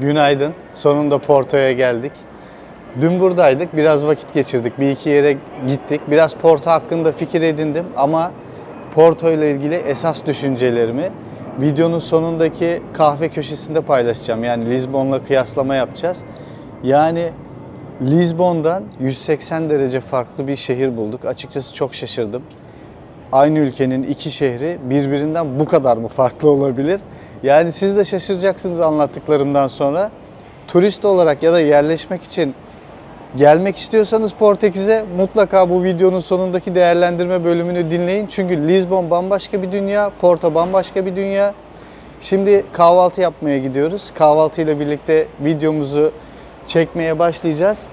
Günaydın. Sonunda Porto'ya geldik. Dün buradaydık. Biraz vakit geçirdik. Bir iki yere gittik. Biraz Porto hakkında fikir edindim ama Porto ile ilgili esas düşüncelerimi videonun sonundaki kahve köşesinde paylaşacağım. Yani Lisbon'la kıyaslama yapacağız. Yani Lisbon'dan 180 derece farklı bir şehir bulduk. Açıkçası çok şaşırdım. Aynı ülkenin iki şehri birbirinden bu kadar mı farklı olabilir? Yani siz de şaşıracaksınız anlattıklarımdan sonra. Turist olarak ya da yerleşmek için gelmek istiyorsanız Portekiz'e mutlaka bu videonun sonundaki değerlendirme bölümünü dinleyin. Çünkü Lisbon bambaşka bir dünya, Porto bambaşka bir dünya. Şimdi kahvaltı yapmaya gidiyoruz. Kahvaltıyla birlikte videomuzu çekmeye başlayacağız.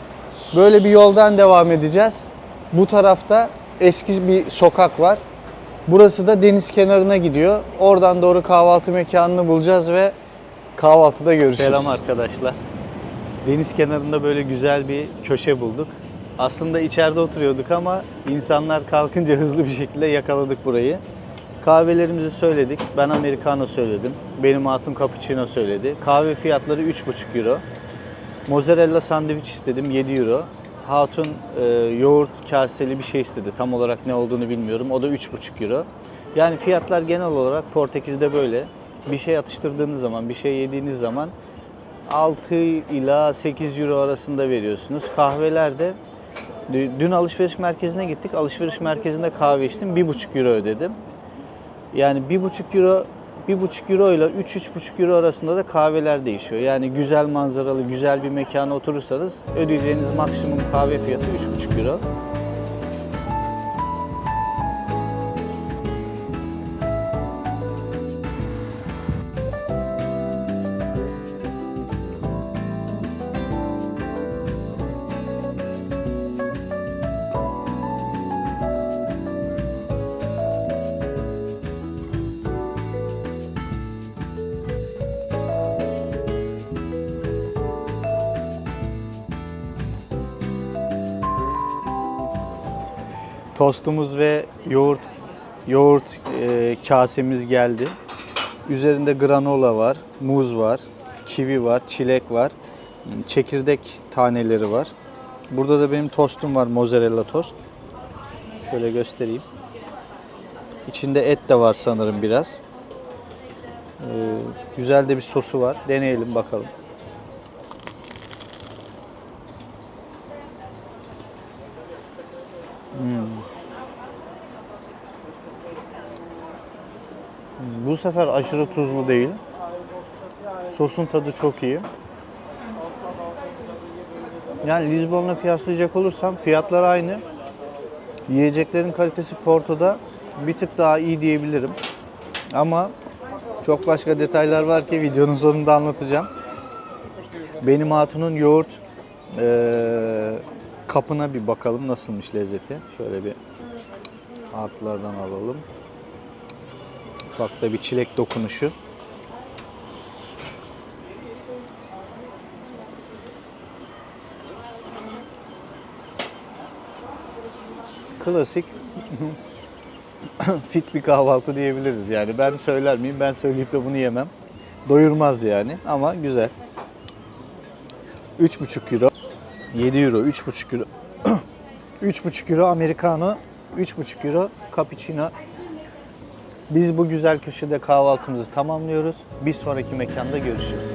Böyle bir yoldan devam edeceğiz. Bu tarafta eski bir sokak var. Burası da deniz kenarına gidiyor. Oradan doğru kahvaltı mekanını bulacağız ve kahvaltıda görüşürüz. Selam arkadaşlar. Deniz kenarında böyle güzel bir köşe bulduk. Aslında içeride oturuyorduk ama insanlar kalkınca hızlı bir şekilde yakaladık burayı. Kahvelerimizi söyledik. Ben americano söyledim. Benim hatun cappuccino söyledi. Kahve fiyatları 3,5 euro. Mozzarella sandviç istedim 7 euro. Hatun e, yoğurt kaseli bir şey istedi. Tam olarak ne olduğunu bilmiyorum. O da 3,5 euro. Yani fiyatlar genel olarak Portekiz'de böyle. Bir şey atıştırdığınız zaman, bir şey yediğiniz zaman 6 ila 8 euro arasında veriyorsunuz. Kahvelerde dün alışveriş merkezine gittik. Alışveriş merkezinde kahve içtim. 1,5 euro ödedim. Yani 1,5 euro 1,5 euro ile 3-3,5 euro arasında da kahveler değişiyor. Yani güzel manzaralı, güzel bir mekana oturursanız ödeyeceğiniz maksimum kahve fiyatı 3,5 euro. Tostumuz ve yoğurt yoğurt e, kasemiz geldi. Üzerinde granola var, muz var, kivi var, çilek var, çekirdek taneleri var. Burada da benim tostum var, mozzarella tost. Şöyle göstereyim. İçinde et de var sanırım biraz. Ee, güzel de bir sosu var. Deneyelim bakalım. Sefer aşırı tuzlu değil. Sosun tadı çok iyi. Yani Lizbon'la kıyaslayacak olursam fiyatlar aynı. Yiyeceklerin kalitesi Porto'da bir tık daha iyi diyebilirim. Ama çok başka detaylar var ki videonun sonunda anlatacağım. Benim hatunun yoğurt eee, kapına bir bakalım nasılmış lezzeti. Şöyle bir altlardan alalım. Ufak da bir çilek dokunuşu. Klasik fit bir kahvaltı diyebiliriz yani. Ben söyler miyim? Ben söyleyip de bunu yemem. Doyurmaz yani ama güzel. 3,5 euro. 7 euro, 3,5 euro. 3,5 euro americano, 3,5 euro cappuccino. Biz bu güzel köşede kahvaltımızı tamamlıyoruz. Bir sonraki mekanda görüşürüz.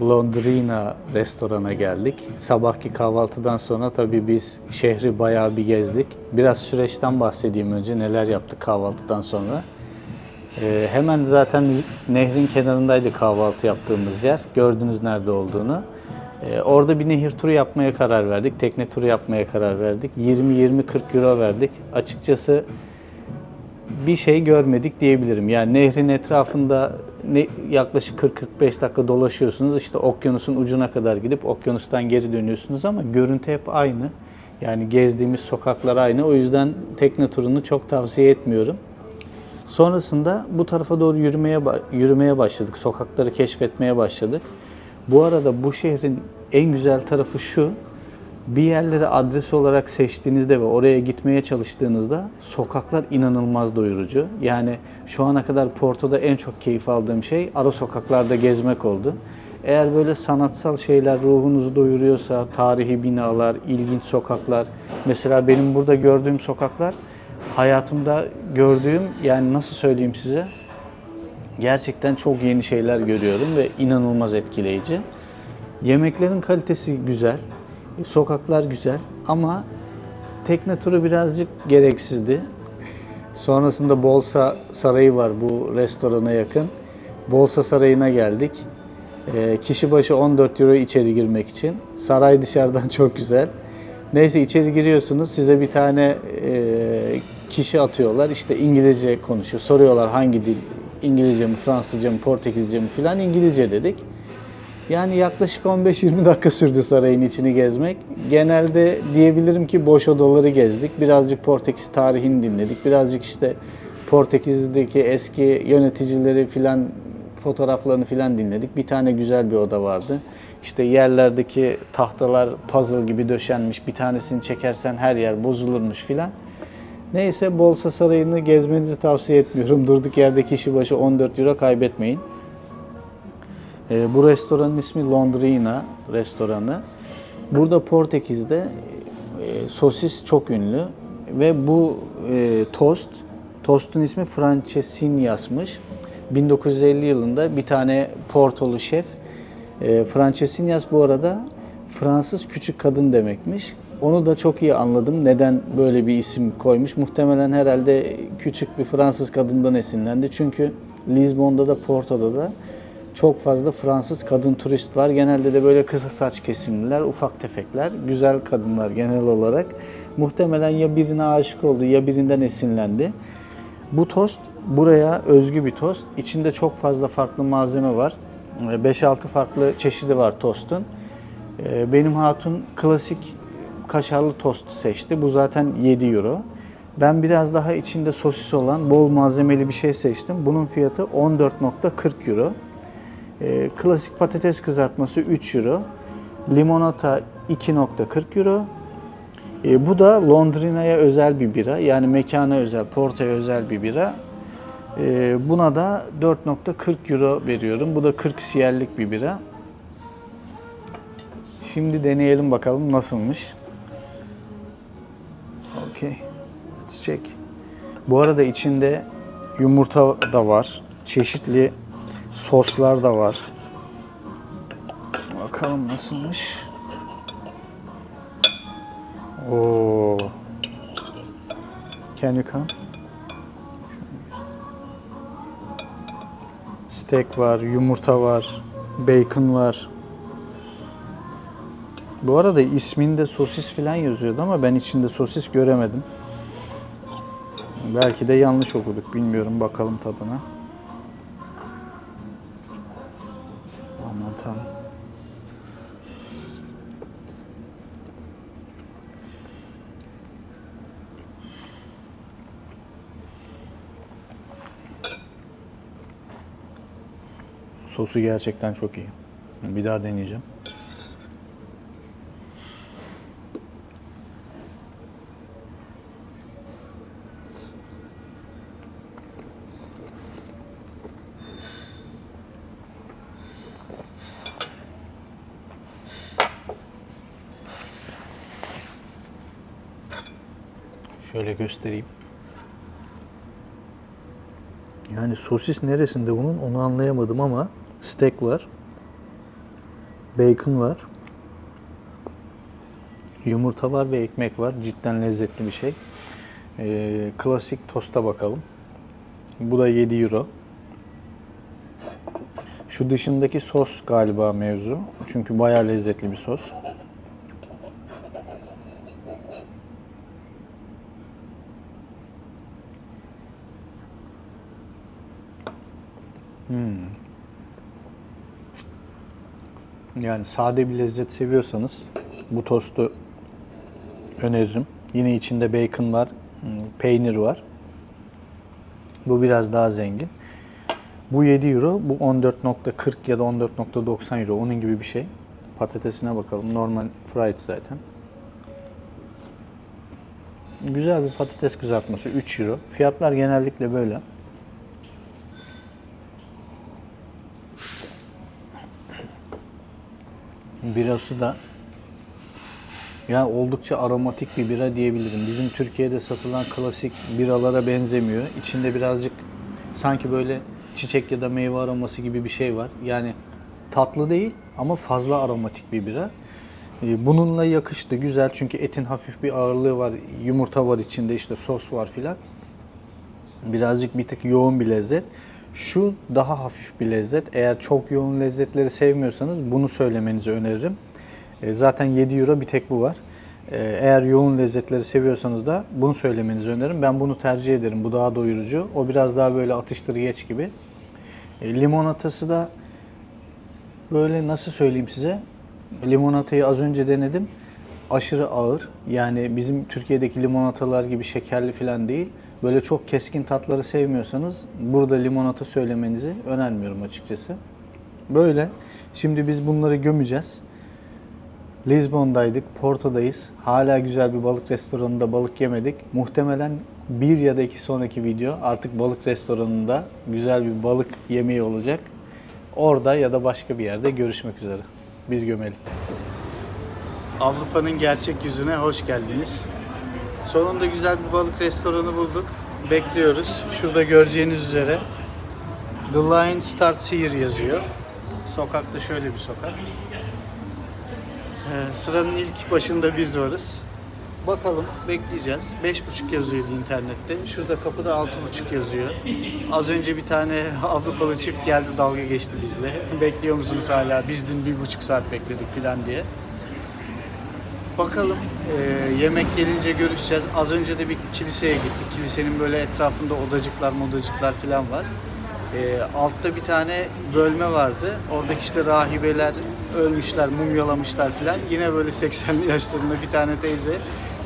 Londrina restorana geldik. Sabahki kahvaltıdan sonra tabii biz şehri bayağı bir gezdik. Biraz süreçten bahsedeyim önce neler yaptık kahvaltıdan sonra. Ee, hemen zaten nehrin kenarındaydı kahvaltı yaptığımız yer. Gördünüz nerede olduğunu. Ee, orada bir nehir turu yapmaya karar verdik. Tekne turu yapmaya karar verdik. 20-20-40 euro verdik. Açıkçası bir şey görmedik diyebilirim. Yani nehrin etrafında ne, yaklaşık 40-45 dakika dolaşıyorsunuz. İşte okyanusun ucuna kadar gidip okyanustan geri dönüyorsunuz ama görüntü hep aynı. Yani gezdiğimiz sokaklar aynı. O yüzden tekne turunu çok tavsiye etmiyorum. Sonrasında bu tarafa doğru yürümeye yürümeye başladık. Sokakları keşfetmeye başladık. Bu arada bu şehrin en güzel tarafı şu. Bir yerleri adres olarak seçtiğinizde ve oraya gitmeye çalıştığınızda sokaklar inanılmaz doyurucu. Yani şu ana kadar Porto'da en çok keyif aldığım şey ara sokaklarda gezmek oldu. Eğer böyle sanatsal şeyler ruhunuzu doyuruyorsa, tarihi binalar, ilginç sokaklar, mesela benim burada gördüğüm sokaklar hayatımda gördüğüm yani nasıl söyleyeyim size gerçekten çok yeni şeyler görüyorum ve inanılmaz etkileyici. Yemeklerin kalitesi güzel, sokaklar güzel ama tekne turu birazcık gereksizdi. Sonrasında Bolsa Sarayı var bu restorana yakın. Bolsa Sarayı'na geldik. Ee, kişi başı 14 euro içeri girmek için. Saray dışarıdan çok güzel. Neyse içeri giriyorsunuz. Size bir tane e, kişi atıyorlar. İşte İngilizce konuşuyor. Soruyorlar hangi dil? İngilizce mi, Fransızca mı, Portekizce mi filan. İngilizce dedik. Yani yaklaşık 15-20 dakika sürdü sarayın içini gezmek. Genelde diyebilirim ki boş odaları gezdik. Birazcık Portekiz tarihini dinledik. Birazcık işte Portekiz'deki eski yöneticileri filan fotoğraflarını filan dinledik. Bir tane güzel bir oda vardı. İşte yerlerdeki tahtalar puzzle gibi döşenmiş. Bir tanesini çekersen her yer bozulurmuş filan. Neyse Bolsa Sarayı'nı gezmenizi tavsiye etmiyorum. Durduk yerde kişi başı 14 euro kaybetmeyin. E, bu restoranın ismi Londrina restoranı. Burada Portekiz'de e, sosis çok ünlü ve bu e, tost, tostun ismi Francesinhas'mış. 1950 yılında bir tane Portolu şef, e, Francesinhas bu arada Fransız küçük kadın demekmiş. Onu da çok iyi anladım. Neden böyle bir isim koymuş? Muhtemelen herhalde küçük bir Fransız kadından esinlendi. Çünkü Lizbon'da da Porto'da da çok fazla Fransız kadın turist var. Genelde de böyle kısa saç kesimliler, ufak tefekler, güzel kadınlar genel olarak. Muhtemelen ya birine aşık oldu ya birinden esinlendi. Bu tost buraya özgü bir tost. İçinde çok fazla farklı malzeme var. 5-6 farklı çeşidi var tostun. Ee, Benim hatun klasik kaşarlı tost seçti. Bu zaten 7 euro. Ben biraz daha içinde sosis olan bol malzemeli bir şey seçtim. Bunun fiyatı 14.40 euro. Ee, klasik patates kızartması 3 euro. Limonata 2.40 euro. Ee, bu da Londrina'ya özel bir bira. Yani mekana özel, Porto'ya özel bir bira. Ee, buna da 4.40 euro veriyorum. Bu da 40 siyerlik bir bira. Şimdi deneyelim bakalım nasılmış. Let's check. Bu arada içinde yumurta da var. Çeşitli soslar da var. Bakalım nasılmış. Oo. Can you come? Steak var, yumurta var, bacon var. Bu arada isminde sosis falan yazıyordu ama ben içinde sosis göremedim. Belki de yanlış okuduk. Bilmiyorum. Bakalım tadına. Aman tanrım. Sosu gerçekten çok iyi. Bir daha deneyeceğim. Şöyle göstereyim. Yani sosis neresinde bunun onu anlayamadım ama steak var. Bacon var. Yumurta var ve ekmek var. Cidden lezzetli bir şey. Ee, klasik tosta bakalım. Bu da 7 euro. Şu dışındaki sos galiba mevzu. Çünkü bayağı lezzetli bir sos. Yani sade bir lezzet seviyorsanız bu tostu öneririm. Yine içinde bacon var, hmm, peynir var. Bu biraz daha zengin. Bu 7 euro, bu 14.40 ya da 14.90 euro. Onun gibi bir şey. Patatesine bakalım. Normal fried zaten. Güzel bir patates kızartması 3 euro. Fiyatlar genellikle böyle. Birası da ya oldukça aromatik bir bira diyebilirim. Bizim Türkiye'de satılan klasik biralara benzemiyor. İçinde birazcık sanki böyle çiçek ya da meyve aroması gibi bir şey var. Yani tatlı değil ama fazla aromatik bir bira. Ee, Bununla yakıştı. Güzel çünkü etin hafif bir ağırlığı var. Yumurta var içinde işte sos var filan. Birazcık bir tık yoğun bir lezzet. Şu daha hafif bir lezzet. Eğer çok yoğun lezzetleri sevmiyorsanız bunu söylemenizi öneririm. E, Zaten 7 euro bir tek bu var. E, Eğer yoğun lezzetleri seviyorsanız da bunu söylemenizi öneririm. Ben bunu tercih ederim. Bu daha doyurucu. O biraz daha böyle atıştır geç gibi. E, Limonatası da böyle nasıl söyleyeyim size? Limonatayı az önce denedim. Aşırı ağır. Yani bizim Türkiye'deki limonatalar gibi şekerli falan değil. Böyle çok keskin tatları sevmiyorsanız burada limonata söylemenizi önermiyorum açıkçası. Böyle. Şimdi biz bunları gömeceğiz. Lizbon'daydık, Porto'dayız. Hala güzel bir balık restoranında balık yemedik. Muhtemelen bir ya da iki sonraki video artık balık restoranında güzel bir balık yemeği olacak. Orada ya da başka bir yerde görüşmek üzere. Biz gömelim. Avrupa'nın gerçek yüzüne hoş geldiniz. Sonunda güzel bir balık restoranı bulduk. Bekliyoruz. Şurada göreceğiniz üzere The Line Starts Here yazıyor. Sokakta şöyle bir sokak. Ee, sıranın ilk başında biz varız. Bakalım bekleyeceğiz. 5.5 yazıyordu internette. Şurada kapıda 6.5 yazıyor. Az önce bir tane Avrupalı çift geldi dalga geçti bizle. Bekliyor musunuz hala? Biz dün bir buçuk saat bekledik filan diye. Bakalım ee, yemek gelince görüşeceğiz. Az önce de bir kiliseye gittik. Kilisenin böyle etrafında odacıklar modacıklar falan var. Ee, altta bir tane bölme vardı. Oradaki işte rahibeler ölmüşler, mumyalamışlar falan. Yine böyle 80'li yaşlarında bir tane teyze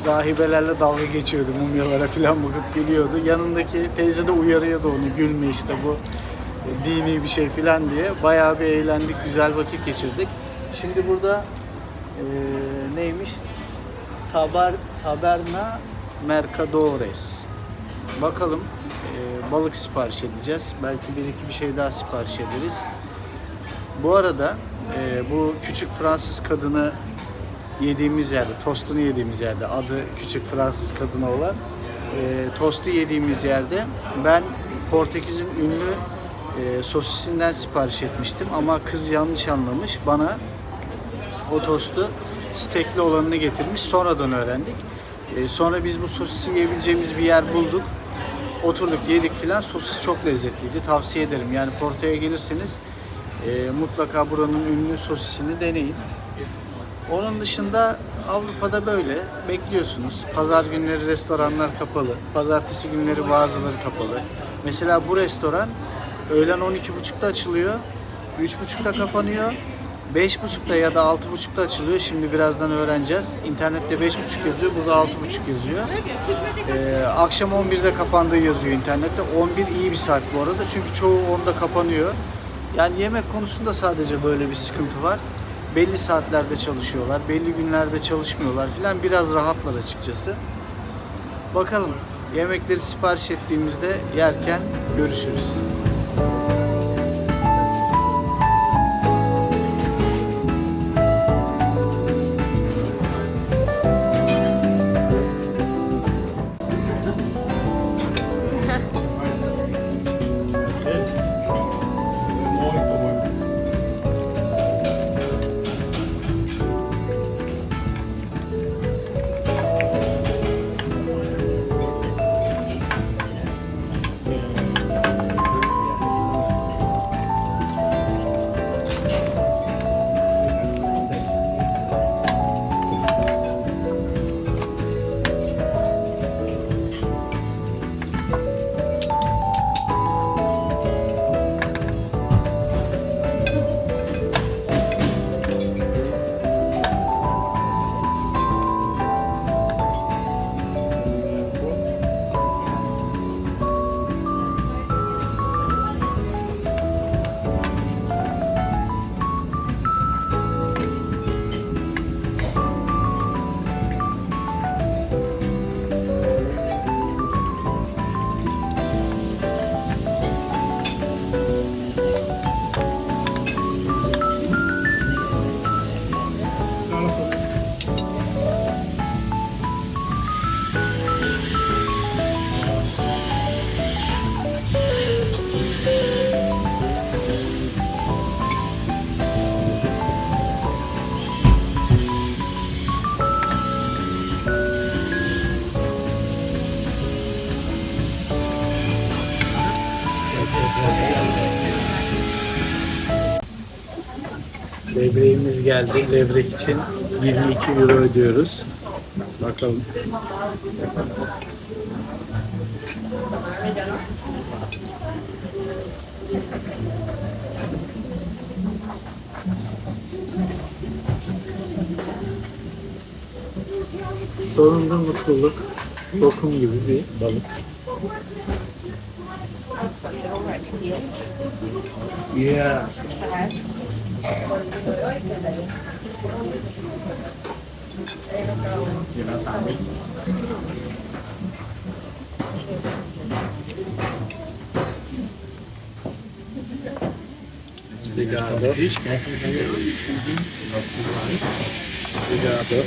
rahibelerle dalga geçiyordu. Mumyalara falan bakıp gülüyordu. Yanındaki teyze de uyarıyordu onu. Gülme işte bu e, dini bir şey falan diye. Bayağı bir eğlendik, güzel vakit geçirdik. Şimdi burada e, neymiş? Tabar, taberna Mercadores. Bakalım e, balık sipariş edeceğiz. Belki bir iki bir şey daha sipariş ederiz. Bu arada e, bu küçük Fransız kadını yediğimiz yerde, tostunu yediğimiz yerde, adı küçük Fransız kadını olan e, tostu yediğimiz yerde ben Portekiz'in ünlü e, sosisinden sipariş etmiştim ama kız yanlış anlamış. Bana o tostu stekli olanını getirmiş. Sonradan öğrendik. E, sonra biz bu sosisi yiyebileceğimiz bir yer bulduk. Oturduk yedik filan. Sosis çok lezzetliydi. Tavsiye ederim. Yani Porto'ya gelirseniz e, mutlaka buranın ünlü sosisini deneyin. Onun dışında Avrupa'da böyle bekliyorsunuz. Pazar günleri restoranlar kapalı. Pazartesi günleri bazıları kapalı. Mesela bu restoran öğlen 12.30'da açılıyor. 3.30'da kapanıyor. 5.30'da ya da 6.30'da açılıyor. Şimdi birazdan öğreneceğiz. İnternette 5.30 yazıyor, burada 6.30 yazıyor. Ee, akşam 11'de kapandığı yazıyor internette. 11 iyi bir saat bu arada çünkü çoğu 10'da kapanıyor. Yani yemek konusunda sadece böyle bir sıkıntı var. Belli saatlerde çalışıyorlar, belli günlerde çalışmıyorlar filan. Biraz rahatlar açıkçası. Bakalım yemekleri sipariş ettiğimizde yerken görüşürüz. Geldi. Levrek için 22 euro ödüyoruz. Bakalım. Sonunda mutluluk. Lokum gibi bir balık. Yeah. Obrigado. Obrigado.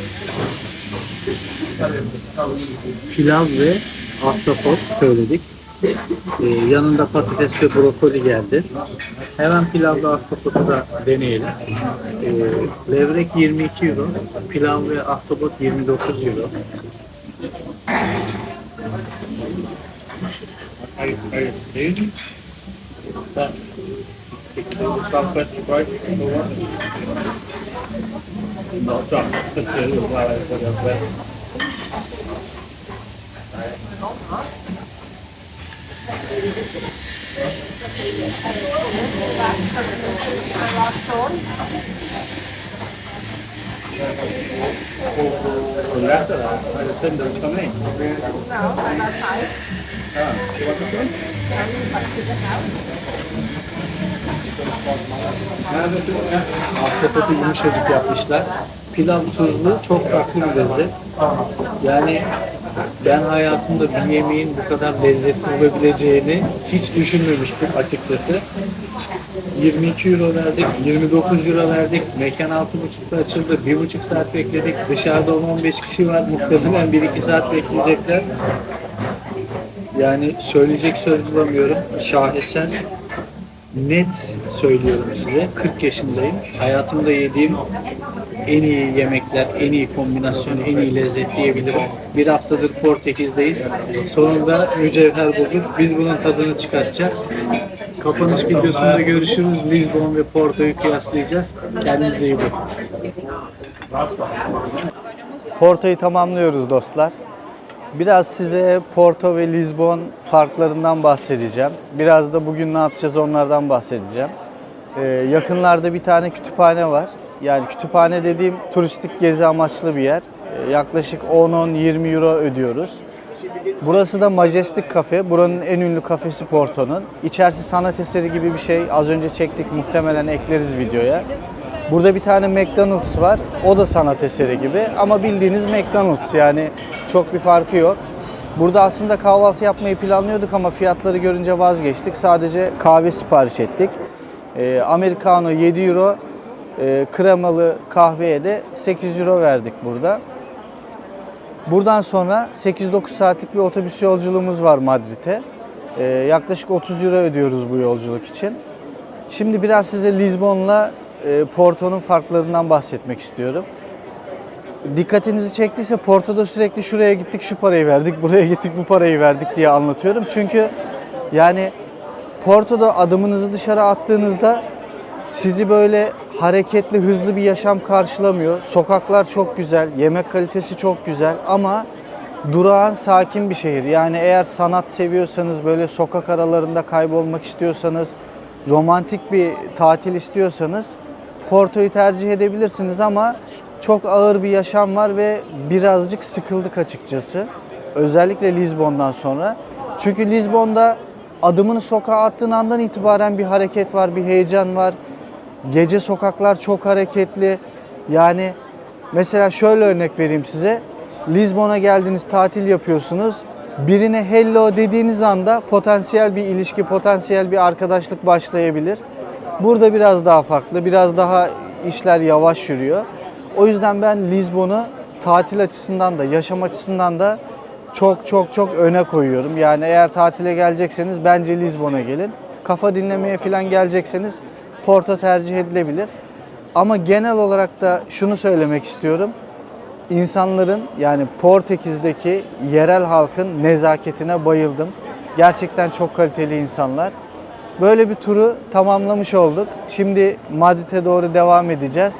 Pilav ve ahtapot söyledik. Ee, yanında patates ve brokoli geldi. Hemen pilavla ahtapotu da deneyelim. Ee, levrek 22 euro, pilav ve ahtapot 29 euro. Ahtapotu yumuşacık yapmışlar. Pilav tuzlu, çok farklı bir lezzet. Yani ben hayatımda bir yemeğin bu kadar lezzetli olabileceğini hiç düşünmemiştim açıkçası. 22 euro verdik, 29 euro verdik. Mekan 6.30'da açıldı. 1,5 saat bekledik. Dışarıda 10-15 kişi var. Muhtemelen 1-2 saat bekleyecekler. Yani söyleyecek söz bulamıyorum. Şaheser net söylüyorum size. 40 yaşındayım. Hayatımda yediğim en iyi yemekler, en iyi kombinasyon, en iyi lezzet diyebilirim. Bir haftadır Portekiz'deyiz. Sonunda mücevher bulduk. Biz bunun tadını çıkartacağız. Kapanış videosunda görüşürüz. Lisbon ve Porto'yu kıyaslayacağız. Kendinize iyi bakın. Porto'yu tamamlıyoruz dostlar. Biraz size Porto ve Lisbon farklarından bahsedeceğim. Biraz da bugün ne yapacağız onlardan bahsedeceğim. Ee, yakınlarda bir tane kütüphane var. Yani kütüphane dediğim turistik gezi amaçlı bir yer. Ee, yaklaşık 10-10-20 euro ödüyoruz. Burası da Majestic Cafe. Buranın en ünlü kafesi Porto'nun. İçerisi sanat eseri gibi bir şey. Az önce çektik muhtemelen ekleriz videoya. Burada bir tane McDonald's var. O da sanat eseri gibi ama bildiğiniz McDonald's yani çok bir farkı yok. Burada aslında kahvaltı yapmayı planlıyorduk ama fiyatları görünce vazgeçtik. Sadece kahve sipariş ettik. Ee, Americano 7 euro, e, kremalı kahveye de 8 euro verdik burada. Buradan sonra 8-9 saatlik bir otobüs yolculuğumuz var Madrid'e. Ee, yaklaşık 30 euro ödüyoruz bu yolculuk için. Şimdi biraz size Lisbon'la e, Porto'nun farklarından bahsetmek istiyorum. Dikkatinizi çektiyse Porto'da sürekli şuraya gittik şu parayı verdik, buraya gittik bu parayı verdik diye anlatıyorum. Çünkü yani Porto'da adımınızı dışarı attığınızda sizi böyle hareketli, hızlı bir yaşam karşılamıyor. Sokaklar çok güzel, yemek kalitesi çok güzel ama durağan, sakin bir şehir. Yani eğer sanat seviyorsanız, böyle sokak aralarında kaybolmak istiyorsanız, romantik bir tatil istiyorsanız Porto'yu tercih edebilirsiniz ama çok ağır bir yaşam var ve birazcık sıkıldık açıkçası. Özellikle Lizbon'dan sonra. Çünkü Lizbon'da adımını sokağa attığın andan itibaren bir hareket var, bir heyecan var. Gece sokaklar çok hareketli. Yani mesela şöyle örnek vereyim size. Lizbon'a geldiniz, tatil yapıyorsunuz. Birine hello dediğiniz anda potansiyel bir ilişki, potansiyel bir arkadaşlık başlayabilir. Burada biraz daha farklı, biraz daha işler yavaş yürüyor. O yüzden ben Lizbon'u tatil açısından da, yaşam açısından da çok çok çok öne koyuyorum. Yani eğer tatile gelecekseniz bence Lizbon'a gelin. Kafa dinlemeye falan gelecekseniz Porto tercih edilebilir. Ama genel olarak da şunu söylemek istiyorum. İnsanların yani Portekiz'deki yerel halkın nezaketine bayıldım. Gerçekten çok kaliteli insanlar. Böyle bir turu tamamlamış olduk. Şimdi Madrid'e doğru devam edeceğiz.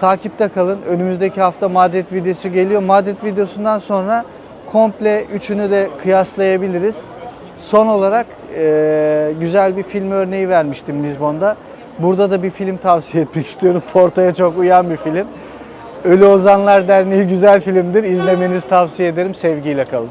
Takipte kalın. Önümüzdeki hafta Madrid videosu geliyor. Madrid videosundan sonra komple üçünü de kıyaslayabiliriz. Son olarak eee, güzel bir film örneği vermiştim Lizbon'da. Burada da bir film tavsiye etmek istiyorum. Porto'ya çok uyan bir film. Ölü Ozanlar Derneği güzel filmdir. İzlemenizi tavsiye ederim. Sevgiyle kalın.